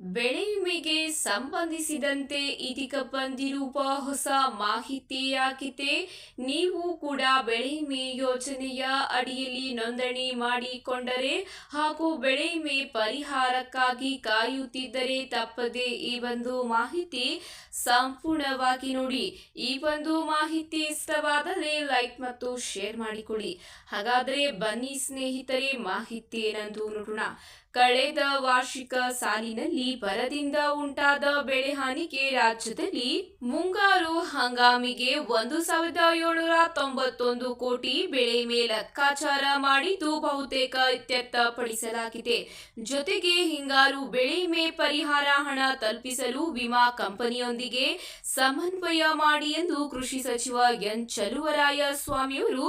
ಬೆಳೆ ವಿಮೆಗೆ ಸಂಬಂಧಿಸಿದಂತೆ ಇದೀಗ ಬಂದಿರುವ ಹೊಸ ಮಾಹಿತಿಯಾಗಿದೆ. ನೀವು ಕೂಡ ಬೆಳೆ ವಿಮೆ ಯೋಜನೆಯ ಅಡಿಯಲ್ಲಿ ನೋಂದಣಿ ಮಾಡಿಕೊಂಡರೆ ಹಾಗೂ ಬೆಳೆ ವಿಮೆ ಪರಿಹಾರಕ್ಕಾಗಿ ಕಾಯುತ್ತಿದ್ದರೆ ತಪ್ಪದೆ ಈ ಒಂದು ಮಾಹಿತಿ ಸಂಪೂರ್ಣವಾಗಿ ನೋಡಿ. ಈ ಒಂದು ಮಾಹಿತಿ ಇಷ್ಟವಾದರೆ ಲೈಕ್ ಮತ್ತು ಶೇರ್ ಮಾಡಿಕೊಡಿ ಹಾಗಾದರೆ ಬನ್ನಿ ಸ್ನೇಹಿತರೆ, ಮಾಹಿತಿ ಏನಂದು ನೋಡೋಣ. ಕಳೆದ ವಾರ್ಷಿಕ ಸಾಲಿನಲ್ಲಿ ಬರದಿಂದ ಉಂಟಾದ ಬೆಳೆ ಹಾನಿಗೆ ರಾಜ್ಯದಲ್ಲಿ ಮುಂಗಾರು ಹಂಗಾಮಿಗೆ ಒಂದು ಸಾವಿರದ ಏಳುನೂರ ತೊಂಬತ್ತೊಂದು ಕೋಟಿ ಬೆಳೆ ಮೇಲೆ ಲೆಕ್ಕಾಚಾರ ಮಾಡಿದ್ದು ಬಹುತೇಕ ಇತ್ಯರ್ಥಪಡಿಸಲಾಗಿದೆ. ಜೊತೆಗೆ ಹಿಂಗಾರು ಬೆಳೆ ಮೇ ಪರಿಹಾರ ಹಣ ತಲುಪಿಸಲು ವಿಮಾ ಕಂಪನಿಯೊಂದಿಗೆ ಸಮನ್ವಯ ಮಾಡಿ ಎಂದು ಕೃಷಿ ಸಚಿವ ಎನ್. ಚಲುವರಾಯ ಸ್ವಾಮಿಯವರು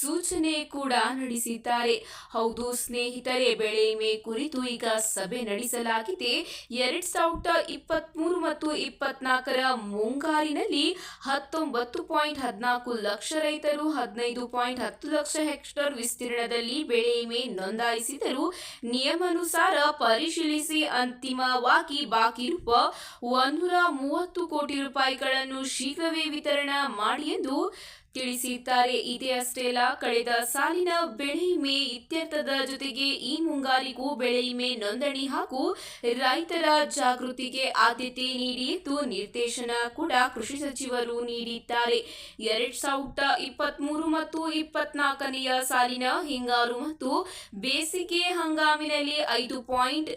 ಸೂಚನೆ ಕೂಡ ನಡೆಸಿದ್ದಾರೆ. ಹೌದು ಸ್ನೇಹಿತರೆ, ಬೆಳೆ ಮೇ ಕುರಿತು ಈಗ ಸಭೆ ನಡೆಸಲಾಗಿದೆ. ಎರಡ್ ಸಾವಿರದ ಇಪ್ಪತ್ತ್ ಮೂರು ಮತ್ತು ಇಪ್ಪತ್ನಾಲ್ಕರ ಮುಂಗಾರಿನಲ್ಲಿ ಹತ್ತೊಂಬತ್ತು ಪಾಯಿಂಟ್ ಹದಿನಾಲ್ಕು ಲಕ್ಷ ರೈತರು, ಹದಿನೈದು ಪಾಯಿಂಟ್ ಹತ್ತು ಲಕ್ಷ ಹೆಕ್ಟೇರ್ ವಿಸ್ತೀರ್ಣದಲ್ಲಿ ಬೆಳೆ ವಿಮೆ ನೋಂದಾಯಿಸಿದರು ನಿಯಮಾನುಸಾರ ಪರಿಶೀಲಿಸಿ ಅಂತಿಮವಾಗಿ ಬಾಕಿ ಇರುವ ಒಂದೂರ ಮೂವತ್ತು ಕೋಟಿ ರೂಪಾಯಿಗಳನ್ನು ಶೀಘ್ರವೇ ವಿತರಣೆ ಮಾಡಿ ಎಂದು ತಿಳಿಸಿದ್ದಾರೆ. ಇದೇ ಅಷ್ಟೇ ಅಲ್ಲ, ಕಳೆದ ಸಾಲಿನ ಬೆಳೆ ವಿಮೆ ಇತ್ಯರ್ಥದ ಜೊತೆಗೆ ಈ ಮುಂಗಾರಿಗೂ ಬೆಳೆ ವಿಮೆ ನೋಂದಣಿ ಹಾಗೂ ರೈತರ ಜಾಗೃತಿಗೆ ಆದ್ಯತೆ ನೀಡಿದ್ದು ನಿರ್ದೇಶನ ಕೂಡ ಕೃಷಿ ಸಚಿವರು ನೀಡಿದ್ದಾರೆ. ಎರಡ್ ಸಾವಿರದ ಇಪ್ಪತ್ಮೂರು ಮತ್ತು ಇಪ್ಪತ್ನಾಲ್ಕನೆಯ ಸಾಲಿನ ಹಿಂಗಾರು ಮತ್ತು ಬೇಸಿಗೆ ಹಂಗಾಮಿನಲ್ಲಿ ಐದು ಪಾಯಿಂಟ್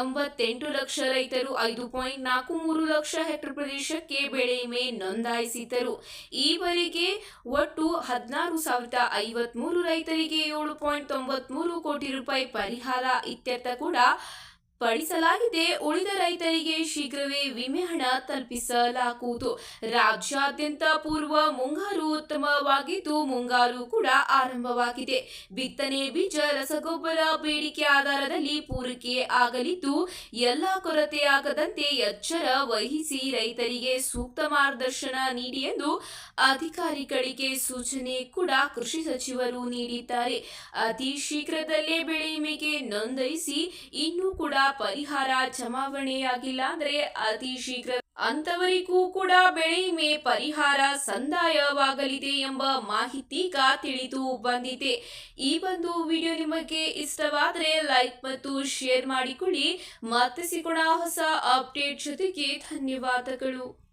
ಎಂಬತ್ತೆಂಟು ಲಕ್ಷ ರೈತರು ಐದು ಪಾಯಿಂಟ್ ನಾಲ್ಕು ಮೂರು ಲಕ್ಷ ಹೆಕ್ಟರ್ ಪ್ರದೇಶಕ್ಕೆ ಬೆಳೆ ವಿಮೆ ನೋಂದಾಯಿಸಿದ್ದರು. ಈವರೆಗೆ ಒಟ್ಟು ಹದಿನಾರು ಸಾವಿರದ ಐವತ್ಮೂರು ರೈತರಿಗೆ ಏಳು ಪಾಯಿಂಟ್ ತೊಂಬತ್ಮೂರು ಕೋಟಿ ರೂಪಾಯಿ ಪರಿಹಾರ ಇತ್ಯರ್ಥ ಕೂಡ ಪಡಿಸಲಾಗಿದೆ ಉಳಿದ ರೈತರಿಗೆ ಶೀಘ್ರವೇ ವಿಮೆ ಹಣ ತಲುಪಿಸಲಾಗುವುದು. ರಾಜ್ಯಾದ್ಯಂತ ಪೂರ್ವ ಮುಂಗಾರು ಉತ್ತಮವಾಗಿದ್ದು, ಮುಂಗಾರು ಕೂಡ ಆರಂಭವಾಗಿದೆ. ಬಿತ್ತನೆ ಬೀಜ, ರಸಗೊಬ್ಬರ, ಬೇಡಿಕೆ ಆಧಾರದಲ್ಲಿ ಪೂರೈಕೆ ಆಗಲಿದ್ದು, ಎಲ್ಲ ಕೊರತೆಯಾಗದಂತೆ ಎಚ್ಚರ ವಹಿಸಿ ರೈತರಿಗೆ ಸೂಕ್ತ ಮಾರ್ಗದರ್ಶನ ನೀಡಿ ಎಂದು ಅಧಿಕಾರಿಗಳಿಗೆ ಸೂಚನೆ ಕೂಡ ಕೃಷಿ ಸಚಿವರು ನೀಡಿದ್ದಾರೆ. ಅತಿ ಶೀಘ್ರದಲ್ಲೇ ಬೆಳೆ ವಿಮೆಗೆ ನೋಂದಾಯಿಸಿ ಇನ್ನೂ ಕೂಡ ಪರಿಹಾರ ಜಮಾವಣೆಯಾಗಿಲ್ಲ ಅಂದ್ರೆ ಅತಿ ಶೀಘ್ರ ಅಂತವರಿಗೂ ಕೂಡ ಬೆಳೆ ವಿಮೆ ಪರಿಹಾರ ಸಂದಾಯವಾಗಲಿದೆ ಎಂಬ ಮಾಹಿತಿ ತಿಳಿದು ಬಂದಿದೆ. ಈ ಒಂದು ವಿಡಿಯೋ ನಿಮಗೆ ಇಷ್ಟವಾದರೆ ಲೈಕ್ ಮತ್ತು ಶೇರ್ ಮಾಡಿಕೊಳ್ಳಿ. ಮತ್ತೆ ಸಿಗೋಣ ಹೊಸ ಅಪ್ಡೇಟ್ ಜೊತೆಗೆ ಧನ್ಯವಾದಗಳು.